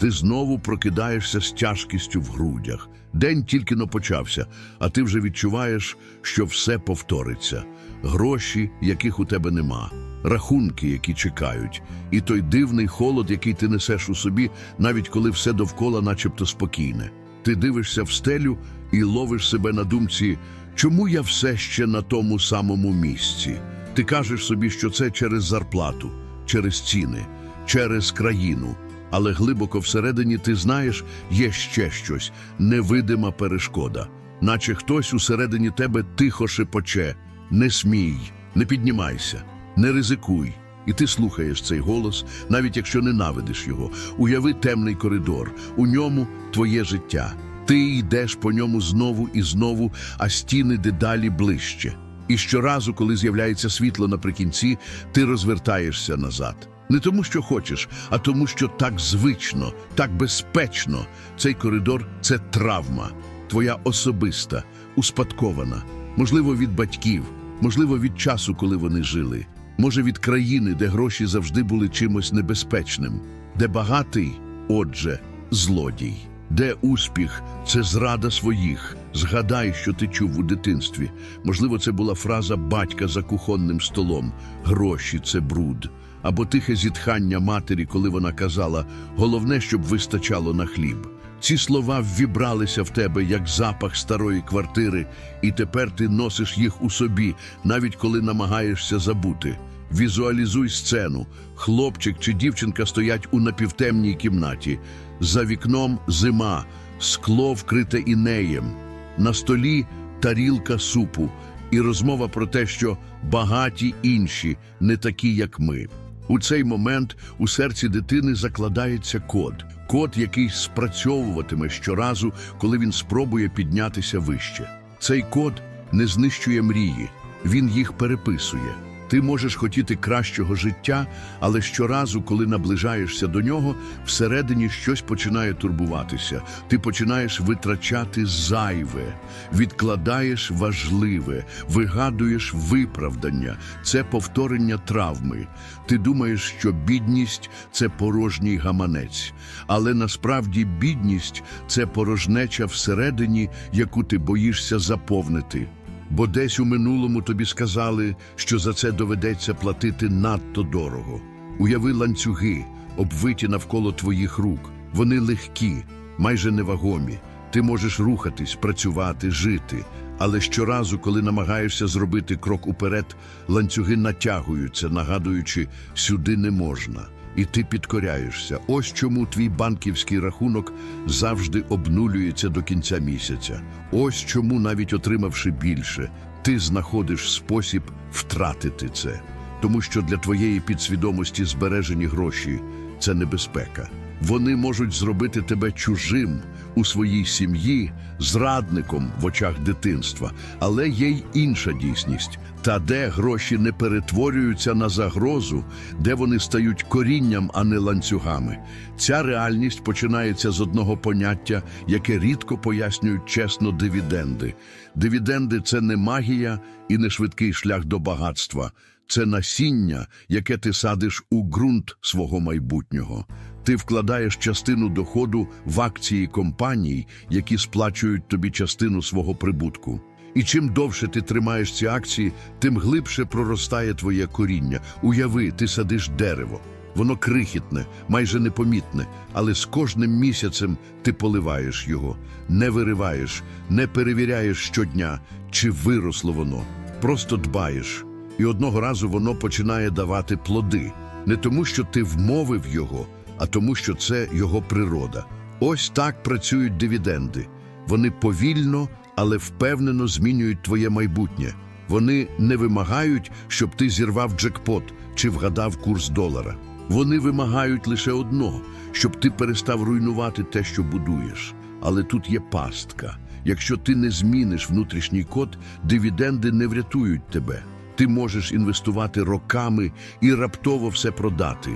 Ти знову прокидаєшся з тяжкістю в грудях. День тільки но почався, а ти вже відчуваєш, що все повториться. Гроші, яких у тебе нема, рахунки, які чекають, і той дивний холод, який ти несеш у собі, навіть коли все довкола начебто спокійне. Ти дивишся в стелю і ловиш себе на думці, чому я все ще на тому самому місці. Ти кажеш собі, що це через зарплату, через ціни, через країну. Але глибоко всередині ти знаєш, є ще щось, невидима перешкода, наче хтось усередині тебе тихо шепоче не смій, не піднімайся, не ризикуй. І ти слухаєш цей голос, навіть якщо ненавидиш його. Уяви темний коридор, у ньому твоє життя. Ти йдеш по ньому знову і знову, а стіни дедалі ближче. І щоразу, коли з'являється світло наприкінці, ти розвертаєшся назад. Не тому, що хочеш, а тому, що так звично, так безпечно. Цей коридор це травма, твоя особиста, успадкована, можливо, від батьків, можливо, від часу, коли вони жили, може, від країни, де гроші завжди були чимось небезпечним, де багатий, отже, злодій. Де успіх це зрада своїх. Згадай, що ти чув у дитинстві. Можливо, це була фраза батька за кухонним столом: гроші це бруд. Або тихе зітхання матері, коли вона казала: головне, щоб вистачало на хліб. Ці слова ввібралися в тебе як запах старої квартири, і тепер ти носиш їх у собі, навіть коли намагаєшся забути. Візуалізуй сцену. Хлопчик чи дівчинка стоять у напівтемній кімнаті. За вікном зима, скло вкрите інеєм. На столі тарілка супу і розмова про те, що багаті інші не такі, як ми. У цей момент у серці дитини закладається код. Код, який спрацьовуватиме щоразу, коли він спробує піднятися вище. Цей код не знищує мрії, він їх переписує. Ти можеш хотіти кращого життя, але щоразу, коли наближаєшся до нього, всередині щось починає турбуватися. Ти починаєш витрачати зайве, відкладаєш важливе, вигадуєш виправдання. Це повторення травми. Ти думаєш, що бідність це порожній гаманець, але насправді бідність це порожнеча всередині, яку ти боїшся заповнити. Бо десь у минулому тобі сказали, що за це доведеться платити надто дорого. Уяви ланцюги, обвиті навколо твоїх рук. Вони легкі, майже невагомі. Ти можеш рухатись, працювати, жити. Але щоразу, коли намагаєшся зробити крок уперед, ланцюги натягуються, нагадуючи, сюди не можна. І ти підкоряєшся. Ось чому твій банківський рахунок завжди обнулюється до кінця місяця. Ось чому, навіть отримавши більше, ти знаходиш спосіб втратити це. Тому що для твоєї підсвідомості збережені гроші це небезпека. Вони можуть зробити тебе чужим у своїй сім'ї, зрадником в очах дитинства, але є й інша дійсність, та де гроші не перетворюються на загрозу, де вони стають корінням, а не ланцюгами. Ця реальність починається з одного поняття, яке рідко пояснюють чесно дивіденди. Дивіденди це не магія і не швидкий шлях до багатства. Це насіння, яке ти садиш у ґрунт свого майбутнього. Ти вкладаєш частину доходу в акції компаній, які сплачують тобі частину свого прибутку. І чим довше ти тримаєш ці акції, тим глибше проростає твоє коріння. Уяви, ти садиш дерево. Воно крихітне, майже непомітне, але з кожним місяцем ти поливаєш його, не вириваєш, не перевіряєш щодня, чи виросло воно. Просто дбаєш. І одного разу воно починає давати плоди. Не тому, що ти вмовив його, а тому, що це його природа. Ось так працюють дивіденди. Вони повільно, але впевнено змінюють твоє майбутнє. Вони не вимагають, щоб ти зірвав джекпот чи вгадав курс долара. Вони вимагають лише одного, щоб ти перестав руйнувати те, що будуєш. Але тут є пастка. Якщо ти не зміниш внутрішній код, дивіденди не врятують тебе. Ти можеш інвестувати роками і раптово все продати,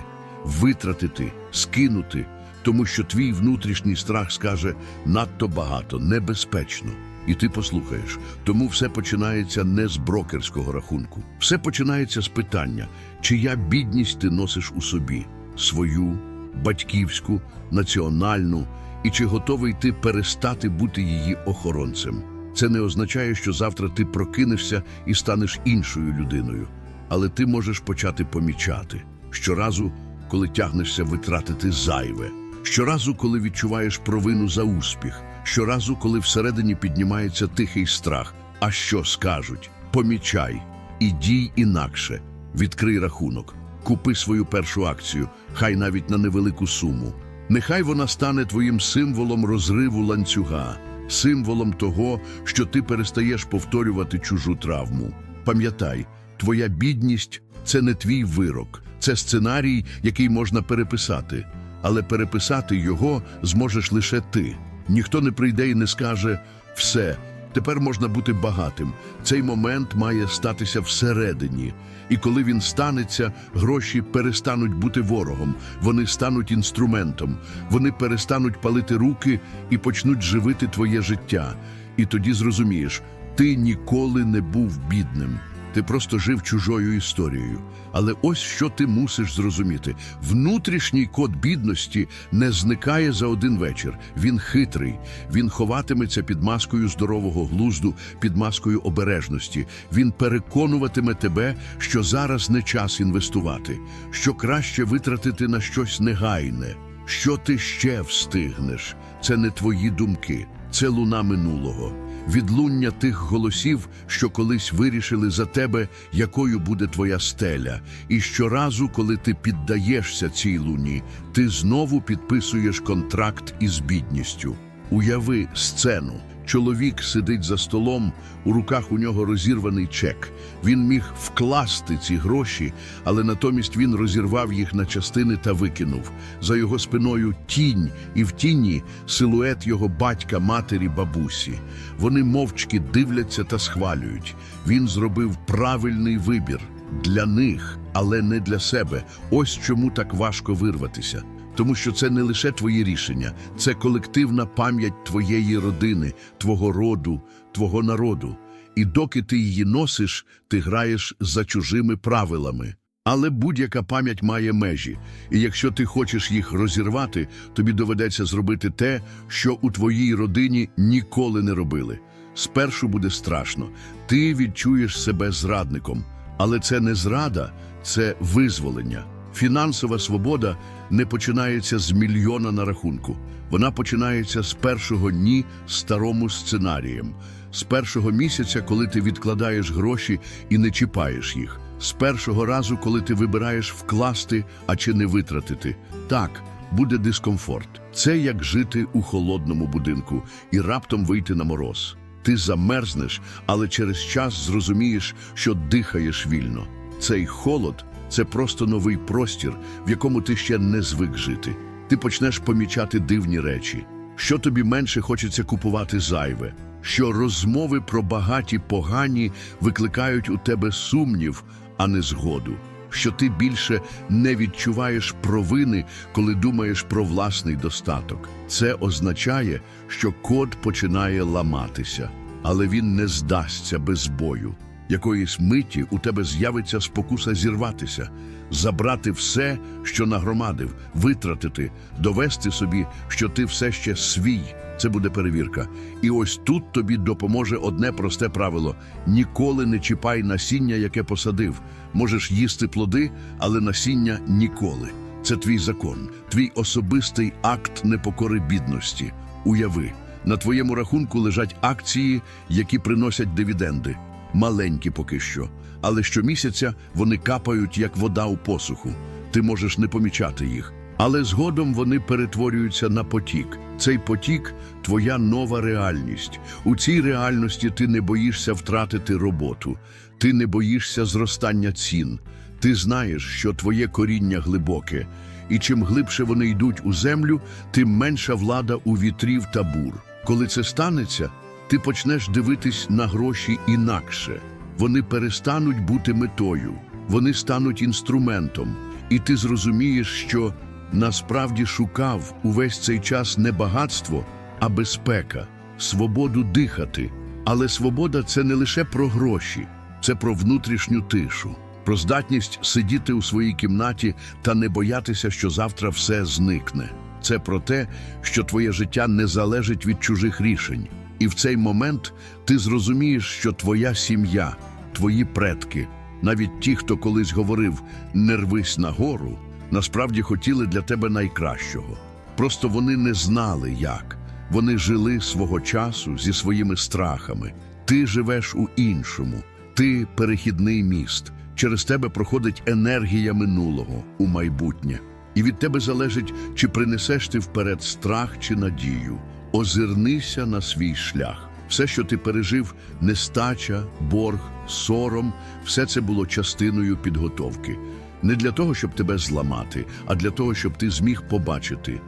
витратити, скинути, тому що твій внутрішній страх скаже надто багато, небезпечно. І ти послухаєш. Тому все починається не з брокерського рахунку. Все починається з питання, чия бідність ти носиш у собі свою батьківську, національну, і чи готовий ти перестати бути її охоронцем. Це не означає, що завтра ти прокинешся і станеш іншою людиною, але ти можеш почати помічати щоразу, коли тягнешся витратити зайве, щоразу, коли відчуваєш провину за успіх, щоразу, коли всередині піднімається тихий страх. А що скажуть? Помічай і дій інакше. Відкрий рахунок, купи свою першу акцію, хай навіть на невелику суму. Нехай вона стане твоїм символом розриву ланцюга, символом того, що ти перестаєш повторювати чужу травму. Пам'ятай, твоя бідність це не твій вирок, це сценарій, який можна переписати, але переписати його зможеш лише ти. Ніхто не прийде і не скаже все. Тепер можна бути багатим. Цей момент має статися всередині. І коли він станеться, гроші перестануть бути ворогом, вони стануть інструментом, вони перестануть палити руки і почнуть живити твоє життя. І тоді зрозумієш, ти ніколи не був бідним. Ти просто жив чужою історією. Але ось що ти мусиш зрозуміти: внутрішній код бідності не зникає за один вечір. Він хитрий, він ховатиметься під маскою здорового глузду, під маскою обережності. Він переконуватиме тебе, що зараз не час інвестувати, що краще витратити на щось негайне. Що ти ще встигнеш? Це не твої думки, це луна минулого відлуння тих голосів, що колись вирішили за тебе, якою буде твоя стеля. І щоразу, коли ти піддаєшся цій луні, ти знову підписуєш контракт із бідністю. Уяви сцену. Чоловік сидить за столом, у руках у нього розірваний чек. Він міг вкласти ці гроші, але натомість він розірвав їх на частини та викинув. За його спиною тінь, і в тіні силует його батька, матері, бабусі. Вони мовчки дивляться та схвалюють. Він зробив правильний вибір для них, але не для себе. Ось чому так важко вирватися. Тому що це не лише твої рішення, це колективна пам'ять твоєї родини, твого роду, твого народу. І доки ти її носиш, ти граєш за чужими правилами. Але будь-яка пам'ять має межі, і якщо ти хочеш їх розірвати, тобі доведеться зробити те, що у твоїй родині ніколи не робили. Спершу буде страшно, ти відчуєш себе зрадником, але це не зрада, це визволення. Фінансова свобода не починається з мільйона на рахунку. Вона починається з першого ні старому сценарієм, з першого місяця, коли ти відкладаєш гроші і не чіпаєш їх, з першого разу, коли ти вибираєш вкласти, а чи не витратити. Так, буде дискомфорт. Це як жити у холодному будинку і раптом вийти на мороз. Ти замерзнеш, але через час зрозумієш, що дихаєш вільно. Цей холод це просто новий простір, в якому ти ще не звик жити. Ти почнеш помічати дивні речі, що тобі менше хочеться купувати зайве, що розмови про багаті погані викликають у тебе сумнів, а не згоду, що ти більше не відчуваєш провини, коли думаєш про власний достаток. Це означає, що код починає ламатися, але він не здасться без бою. Якоїсь миті у тебе з'явиться спокуса зірватися, забрати все, що нагромадив, витратити, довести собі, що ти все ще свій. Це буде перевірка. І ось тут тобі допоможе одне просте правило: ніколи не чіпай насіння, яке посадив. Можеш їсти плоди, але насіння ніколи. Це твій закон, твій особистий акт непокори бідності. Уяви, на твоєму рахунку лежать акції, які приносять дивіденди маленькі поки що, але щомісяця вони капають, як вода у посуху. Ти можеш не помічати їх. Але згодом вони перетворюються на потік. Цей потік твоя нова реальність. У цій реальності ти не боїшся втратити роботу, ти не боїшся зростання цін. Ти знаєш, що твоє коріння глибоке, і чим глибше вони йдуть у землю, тим менша влада у вітрів та бур. Коли це станеться, ти почнеш дивитись на гроші інакше. Вони перестануть бути метою, вони стануть інструментом, і ти зрозумієш, що насправді шукав увесь цей час не багатство, а безпека, свободу дихати. Але свобода це не лише про гроші, це про внутрішню тишу. про здатність сидіти у своїй кімнаті та не боятися, що завтра все зникне. Це про те, що твоє життя не залежить від чужих рішень. І в цей момент ти зрозумієш, що твоя сім'я, твої предки, навіть ті, хто колись говорив «не рвись нагору», насправді хотіли для тебе найкращого. Просто вони не знали, як. Вони жили свого часу зі своїми страхами. Ти живеш у іншому, ти перехідний міст. Через тебе проходить енергія минулого у майбутнє. І від тебе залежить, чи принесеш ти вперед страх чи надію. Озирнися на свій шлях. Все, що ти пережив, нестача, борг, сором, все це було частиною підготовки. Не для того, щоб тебе зламати, а для того, щоб ти зміг побачити.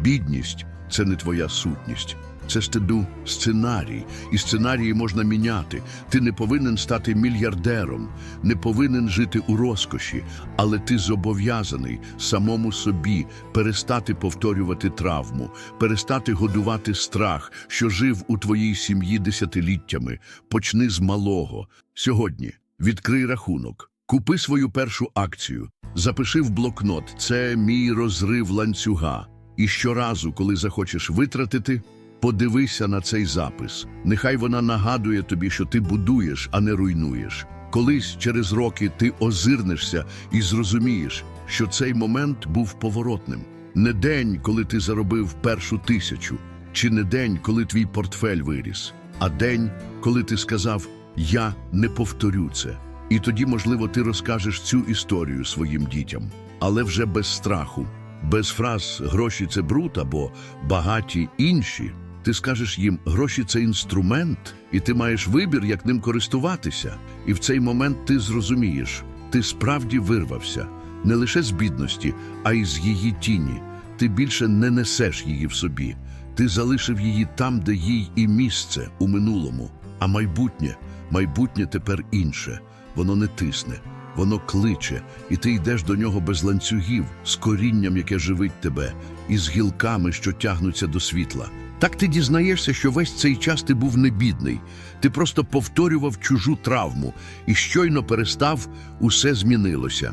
Бідність це не твоя сутність. Це стиду сценарій, і сценарії можна міняти. Ти не повинен стати мільярдером, не повинен жити у розкоші, але ти зобов'язаний самому собі перестати повторювати травму, перестати годувати страх, що жив у твоїй сім'ї десятиліттями. Почни з малого. Сьогодні відкрий рахунок, купи свою першу акцію, запиши в блокнот. Це мій розрив ланцюга. І щоразу, коли захочеш витратити, подивися на цей запис. Нехай вона нагадує тобі, що ти будуєш, а не руйнуєш. Колись через роки ти озирнешся і зрозумієш, що цей момент був поворотним. Не день, коли ти заробив першу тисячу, чи не день, коли твій портфель виріс, а день, коли ти сказав Я не повторю це. І тоді, можливо, ти розкажеш цю історію своїм дітям, але вже без страху, без фраз гроші це бруд або багаті інші. Ти скажеш їм, гроші це інструмент, і ти маєш вибір, як ним користуватися. І в цей момент ти зрозумієш, ти справді вирвався не лише з бідності, а й з її тіні. Ти більше не несеш її в собі. Ти залишив її там, де їй і місце у минулому. А майбутнє, майбутнє тепер інше. Воно не тисне, воно кличе, і ти йдеш до нього без ланцюгів, з корінням, яке живить тебе, і з гілками, що тягнуться до світла. Так ти дізнаєшся, що весь цей час ти був не бідний. Ти просто повторював чужу травму, і щойно перестав, усе змінилося.